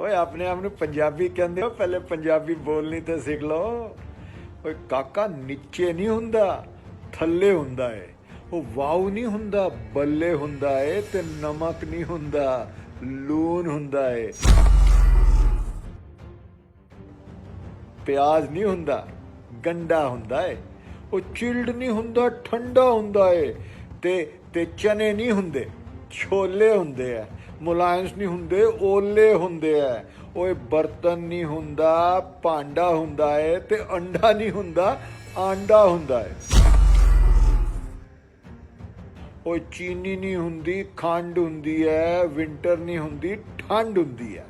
ਓਏ, ਆਪਣੇ ਆਪ ਨੂੰ ਪੰਜਾਬੀ ਕਹਿੰਦੇ ਹੋ, ਪਹਿਲੇ ਪੰਜਾਬੀ ਬੋਲਣੀ ਤੇ ਸਿੱਖ ਲਓ। ਓਏ, ਕਾਕਾ ਨੀਚੇ ਨਹੀਂ ਹੁੰਦਾ, ਥੱਲੇ ਹੁੰਦਾ ਏ। ਉਹ ਵਾਉ ਨਹੀਂ ਹੁੰਦਾ, ਬੱਲੇ ਹੁੰਦਾ ਏ ਤੇ ਨਮਕ ਨਹੀਂ ਹੁੰਦਾ, ਲੂਣ ਹੁੰਦਾ ਏ। ਪਿਆਜ਼ ਨਹੀਂ ਹੁੰਦਾ, ਗੰਡਾ ਹੁੰਦਾ ਏ। ਉਹ ਚਿਲਡ ਨਹੀਂ ਹੁੰਦਾ, ਠੰਡਾ ਹੁੰਦਾ ਏ ਤੇ ਤੇ ਚਨੇ ਨਹੀਂ ਹੁੰਦੇ। ਛੋਲੇ ਹੁੰਦੇ ਆ, ਮੁਲਾਇਮਸ ਨਹੀਂ ਹੁੰਦੇ, ਓਲੇ ਹੁੰਦੇ ਆ। ਓਏ ਬਰਤਨ ਨਹੀਂ ਹੁੰਦਾ, ਭਾਂਡਾ ਹੁੰਦਾ ਏ ਤੇ ਅੰਡਾ ਨਹੀਂ ਹੁੰਦਾ, ਆਂਡਾ ਹੁੰਦਾ ਏ। ਓਏ ਚੀਨੀ ਨਹੀਂ ਹੁੰਦੀ, ਖੰਡ ਹੁੰਦੀ ਹੈ ਵਿੰਟਰ ਨਹੀਂ ਹੁੰਦੀ, ਠੰਡ ਹੁੰਦੀ ਹੈ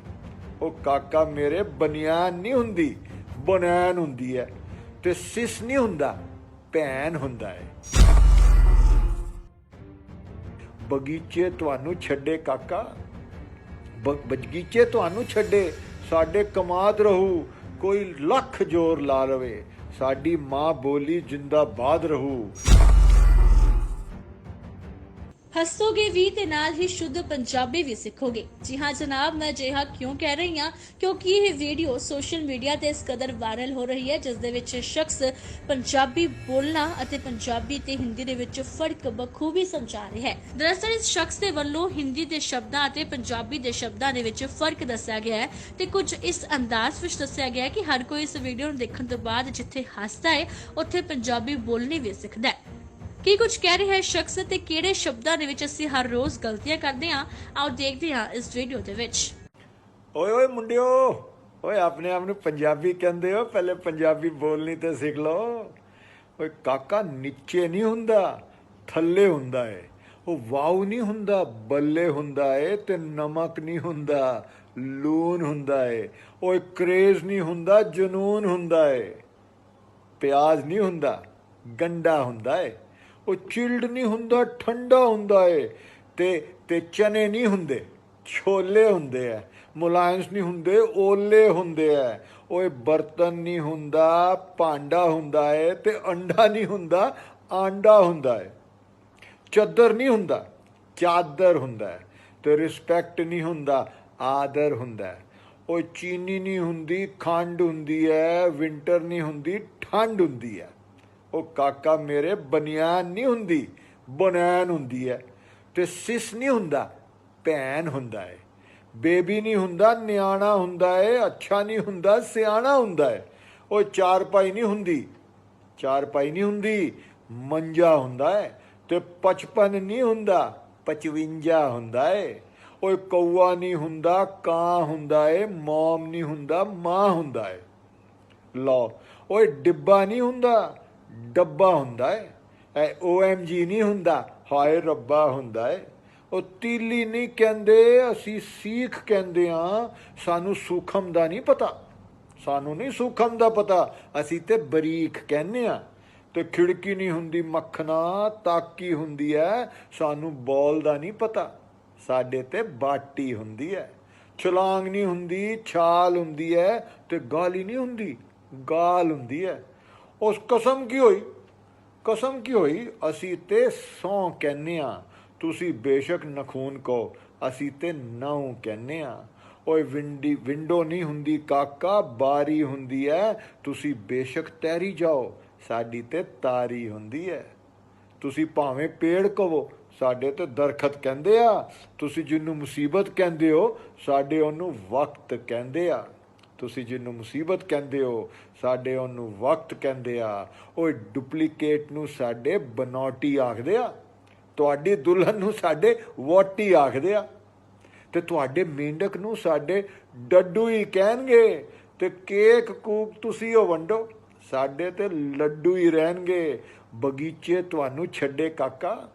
ਉਹ ਕਾਕਾ ਮੇਰੇ, ਬਨਿਆਨ ਨਹੀਂ ਹੁੰਦੀ ਬਨੈਨ ਹੁੰਦੀ ਹੈ ਤੇ ਸਿਸ ਨਹੀਂ ਹੁੰਦਾ, ਭੈਣ ਹੁੰਦਾ ਹੈ ਬਗੀਚੇ ਤੁਹਾਨੂੰ ਛੱਡੇ ਕਾਕਾ। ਬ- ਬਗੀਚੇ ਤੁਹਾਨੂੰ ਛੱਡੇ, ਸਾਡੇ ਕਮਾਦ ਰਹੂ, ਕੋਈ ਲੱਖ ਜ਼ੋਰ ਲਾ ਲਵੇ। ਸਾਡੀ ਮਾਂ ਬੋਲੀ ਜਿੰਦਾਬਾਦ ਰਹੂ। ਹੱਸੋਗੇ ਵੀ ਤੇ ਨਾਲ ਹੀ ਸ਼ੁੱਧ ਪੰਜਾਬੀ ਵੀ ਸਿੱਖੋਗੇ। ਜੀ ਹਾਂ ਜਨਾਬ, ਮੈਂ ਅਜਿਹਾ ਕਿਉਂ ਕਹਿ ਰਹੀ ਹਾਂ? ਕਿਉਂਕਿ ਇਹ ਵੀਡੀਓ ਸੋਸ਼ਲ ਮੀਡੀਆ ਤੇ ਇਸ ਕਦਰ ਵਾਇਰਲ ਹੋ ਰਹੀ ਹੈ, ਜਿਸ ਦੇ ਵਿੱਚ ਸ਼ਖਸ ਪੰਜਾਬੀ ਬੋਲਣਾ ਅਤੇ ਪੰਜਾਬੀ ਤੇ ਹਿੰਦੀ ਦੇ ਵਿੱਚ ਫ਼ਰਕ ਬਖੂਬੀ ਸਮਝਾ ਰਿਹਾ ਹੈ। ਦਰਅਸਲ ਇਸ ਸ਼ਖਸ ਦੇ ਵੱਲੋਂ ਹਿੰਦੀ ਦੇ ਸ਼ਬਦਾਂ ਅਤੇ ਪੰਜਾਬੀ ਦੇ ਸ਼ਬਦਾਂ ਦੇ ਵਿੱਚ ਫ਼ਰਕ ਦੱਸਿਆ ਗਿਆ ਹੈ ਤੇ ਕੁਝ ਇਸ ਅੰਦਾਜ਼ ਵਿੱਚ ਦੱਸਿਆ ਗਿਆ ਹੈ ਕਿ ਹਰ ਕੋਈ ਇਸ ਵੀਡੀਓ ਨੂੰ ਦੇਖਣ ਤੋਂ ਬਾਅਦ ਜਿੱਥੇ ਹੱਸਦਾ ਹੈ, ਉੱਥੇ ਪੰਜਾਬੀ ਬੋਲਣੀ ਵੀ ਸਿੱਖਦਾ ਹੈ। ਕੀ ਕੁਝ ਕਹਿ ਰਿਹਾ ਹੈ ਸ਼ਖਸ ਤੇ ਕਿਹੜੇ ਸ਼ਬਦਾਂ ਦੇ ਵਿੱਚ ਅਸੀਂ ਹਰ ਰੋਜ਼ ਗਲਤੀਆਂ ਕਰਦੇ ਹਾਂ? ਆਓ ਦੇਖਦੇ ਹਾਂ ਇਸ ਵੀਡੀਓ ਦੇ ਵਿੱਚ। ਓਏ ਓਏ ਮੁੰਡਿਓ, ਓਏ ਆਪਣੇ ਆਪ ਨੂੰ ਪੰਜਾਬੀ ਕਹਿੰਦੇ ਹੋ, ਪਹਿਲੇ ਪੰਜਾਬੀ ਬੋਲਣੀ ਤੇ ਸਿੱਖ ਲਓ। ਓਏ ਕਾਕਾ ਨੀਚੇ ਨਹੀਂ ਹੁੰਦਾ, ਥੱਲੇ ਹੁੰਦਾ ਏ। ਉਹ ਵਾਉ ਨਹੀਂ ਹੁੰਦਾ, ਬੱਲੇ ਹੁੰਦਾ ਏ ਤੇ ਨਮਕ ਨਹੀਂ ਹੁੰਦਾ, ਲੂਣ ਹੁੰਦਾ ਏ। ਓਏ ਕਰੇਜ਼ ਨਹੀਂ ਹੁੰਦਾ, ਜਨੂਨ ਹੁੰਦਾ ਏ। ਪਿਆਜ਼ ਨਹੀਂ ਹੁੰਦਾ, ਗੰਡਾ ਹੁੰਦਾ ਏ। ਉਹ ਚਿਲਡ ਨਹੀਂ ਹੁੰਦਾ, ਠੰਡਾ ਹੁੰਦਾ ਏ ਤੇ ਤੇ ਚਨੇ ਨਹੀਂ ਹੁੰਦੇ, ਛੋਲੇ ਹੁੰਦੇ ਆ ਮੁਲਾਇਮਸ ਨਹੀਂ ਹੁੰਦੇ, ਓਲੇ ਹੁੰਦੇ ਆ। ਓਏ ਬਰਤਨ ਨਹੀਂ ਹੁੰਦਾ, ਭਾਂਡਾ ਹੁੰਦਾ ਏ ਤੇ ਅੰਡਾ ਨਹੀਂ ਹੁੰਦਾ, ਆਂਡਾ ਹੁੰਦਾ ਏ। ਚਾਦਰ ਨਹੀਂ ਹੁੰਦਾ, ਚਾਦਰ ਹੁੰਦਾ ਹੈ ਤੇ ਰਿਸਪੈਕਟ ਨਹੀਂ ਹੁੰਦਾ, ਆਦਰ ਹੁੰਦਾ ਉਹ ਚੀਨੀ ਨਹੀਂ ਹੁੰਦੀ, ਖੰਡ ਹੁੰਦੀ ਹੈ ਵਿੰਟਰ ਨਹੀਂ ਹੁੰਦੀ, ਠੰਡ ਹੁੰਦੀ ਹੈ ਉਹ ਕਾਕਾ ਮੇਰੇ ਬਨਿਆਨ ਨਹੀਂ ਹੁੰਦੀ ਬਨੈਨ ਹੁੰਦੀ ਹੈ ਤੇ ਸਿਸ ਨਹੀਂ ਹੁੰਦਾ, ਭੈਣ ਹੁੰਦਾ ਹੈ ਬੇਬੀ ਨਹੀਂ ਹੁੰਦਾ, ਨਿਆਣਾ ਹੁੰਦਾ ਹੈ ਅੱਛਾ ਨਹੀਂ ਹੁੰਦਾ, ਸਿਆਣਾ ਹੁੰਦਾ ਹੈ ਉਹ ਚਾਰ ਪਾਈ ਨਹੀਂ ਹੁੰਦੀ, ਚਾਰ ਪਾਈ ਨਹੀਂ ਹੁੰਦੀ, ਮੰਜਾ ਹੁੰਦਾ ਹੈ ਤੇ 55 ਨਹੀਂ ਹੁੰਦਾ 55 ਹੁੰਦਾ ਹੈ ਉਹ ਕੌਆ ਨਹੀਂ ਹੁੰਦਾ, ਕਾਂ ਹੁੰਦਾ ਹੈ ਮੌਮ ਨਹੀਂ ਹੁੰਦਾ, ਮਾਂ ਹੁੰਦਾ ਹੈ ਲਓ ਓਏ ਡਿੱਬਾ ਨਹੀਂ ਹੁੰਦਾ ਡੱਬਾ ਹੁੰਦਾ ਹੈ ਐ ਓਐਮਜੀ ਨਹੀਂ ਹੁੰਦਾ, ਹਾਏ ਰੱਬਾ ਹੁੰਦਾ ਹੈ ਉਹ ਤੀਲੀ ਨਹੀਂ ਕਹਿੰਦੇ, ਅਸੀਂ ਸੀਖ ਕਹਿੰਦੇ ਆ, ਸਾਨੂੰ ਸੂਖਮ ਦਾ ਨਹੀਂ ਪਤਾ। ਸਾਨੂੰ ਨਹੀਂ ਸੂਖਮ ਦਾ ਪਤਾ, ਅਸੀਂ ਤੇ ਬਰੀਕ ਕਹਿੰਦੇ ਆ। ਤੇ ਖਿੜਕੀ ਨਹੀਂ ਹੁੰਦੀ ਮੱਖਣਾ, ਤਾਕੀ ਹੁੰਦੀ ਹੈ ਸਾਨੂੰ ਬੋਲ ਦਾ ਨਹੀਂ ਪਤਾ। ਸਾਡੇ ਤੇ ਬਾਟੀ ਹੁੰਦੀ ਹੈ ਛਲਾਂਗ ਨਹੀਂ ਹੁੰਦੀ, ਛਾਲ ਹੁੰਦੀ ਹੈ ਤੇ ਗਾਲੀ ਨਹੀਂ ਹੁੰਦੀ, ਗਾਲ ਹੁੰਦੀ ਹੈ ਉਸ ਕਸਮ ਕੀ ਹੋਈ? ਕਸਮ ਕੀ ਹੋਈ? ਅਸੀਂ ਤੇ ਸੌ ਕਹਿੰਨੇ ਆ ਤੁਸੀਂ ਬੇਸ਼ੱਕ ਨਖੂਨ ਕੋ ਅਸੀਂ ਤੇ ਨੌ ਕਹਿੰਨੇ ਆ ਓਏ ਵਿੰਡੀ, ਵਿੰਡੋ ਨਹੀਂ ਹੁੰਦੀ ਕਾਕਾ, ਬਾਰੀ ਹੁੰਦੀ ਹੈ ਤੁਸੀਂ ਬੇਸ਼ੱਕ ਤੈਰੀ ਜਾਓ, ਸਾਡੀ ਤੇ ਤਾਰੀ ਹੁੰਦੀ ਹੈ ਤੁਸੀਂ ਭਾਵੇਂ ਪੇੜ ਕਹੋ ਸਾਡੇ ਤੇ ਦਰਖਤ ਕਹਿੰਦੇ ਆ, ਤੁਸੀਂ ਜਿਹਨੂੰ ਮੁਸੀਬਤ ਕਹਿੰਦੇ ਹੋ, ਸਾਡੇ ਉਹਨੂੰ ਵਕਤ ਕਹਿੰਦੇ ਆ। ਤੁਸੀਂ ਜਿਹਨੂੰ ਮੁਸੀਬਤ ਕਹਿੰਦੇ ਹੋ, ਸਾਡੇ ਉਹਨੂੰ ਵਕਤ ਕਹਿੰਦੇ ਆ। ਉਹ ਡੁਪਲੀਕੇਟ ਨੂੰ ਸਾਡੇ ਬਨੌਟੀ ਆਖਦੇ ਆ। ਤੁਹਾਡੀ ਦੁਲਹਨ ਨੂੰ ਸਾਡੇ ਵੋਟੀ ਆਖਦੇ ਆ। ਤੇ ਤੁਹਾਡੇ ਮੇਂਢਕ ਨੂੰ ਸਾਡੇ ਡੱਡੂ ਹੀ ਕਹਿਣਗੇ। ਤੇ ਕੇਕ ਕੂਕ ਤੁਸੀਂ ਉਹ ਵੰਡੋ। ਸਾਡੇ ਤੇ ਲੱਡੂ ਹੀ ਰਹਿਣਗੇ। ਬਗੀਚੇ ਤੁਹਾਨੂੰ ਛੱਡੇ ਕਾਕਾ।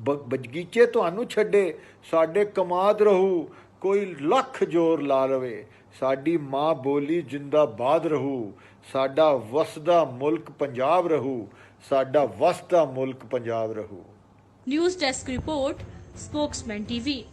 ਬ- ਬਗੀਚੇ ਤੁਹਾਨੂੰ ਛੱਡੇ। ਸਾਡੇ ਕਮਾਦ ਰਹੂ। ਕੋਈ ਲੱਖ ਜ਼ੋਰ ਲਾ ਲਵੇ। ਸਾਡੀ ਮਾਂ ਬੋਲੀ ਜਿੰਦਾਬਾਦ ਰਹੂ, ਸਾਡਾ ਵਸਦਾ ਮੁਲਕ ਪੰਜਾਬ ਰਹੂ, ਸਾਡਾ ਵਸਦਾ ਮੁਲਕ ਪੰਜਾਬ ਰਹੂ। News desk report Spokesman TV